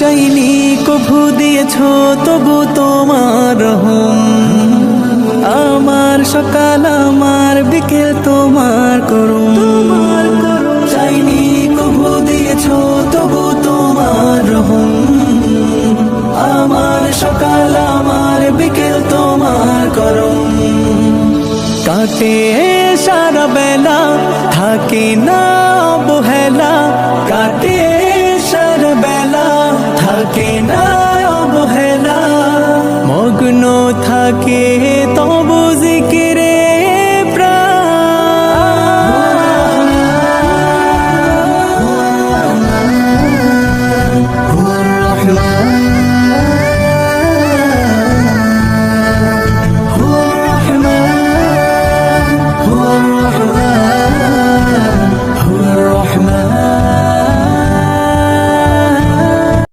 চাইনি কভু দিয়েছ তবু তোমার রহম। আমার সকাল আমার বিকেল তোমার করুন তোমার চাইনি কভু দিয়েছ তবু তোমার রহম। আমার সকাল আমার বিকেল তোমার করুন কাটে সারা বেলা থাকে না থাকে না অবহেলা মগ্ন থাকে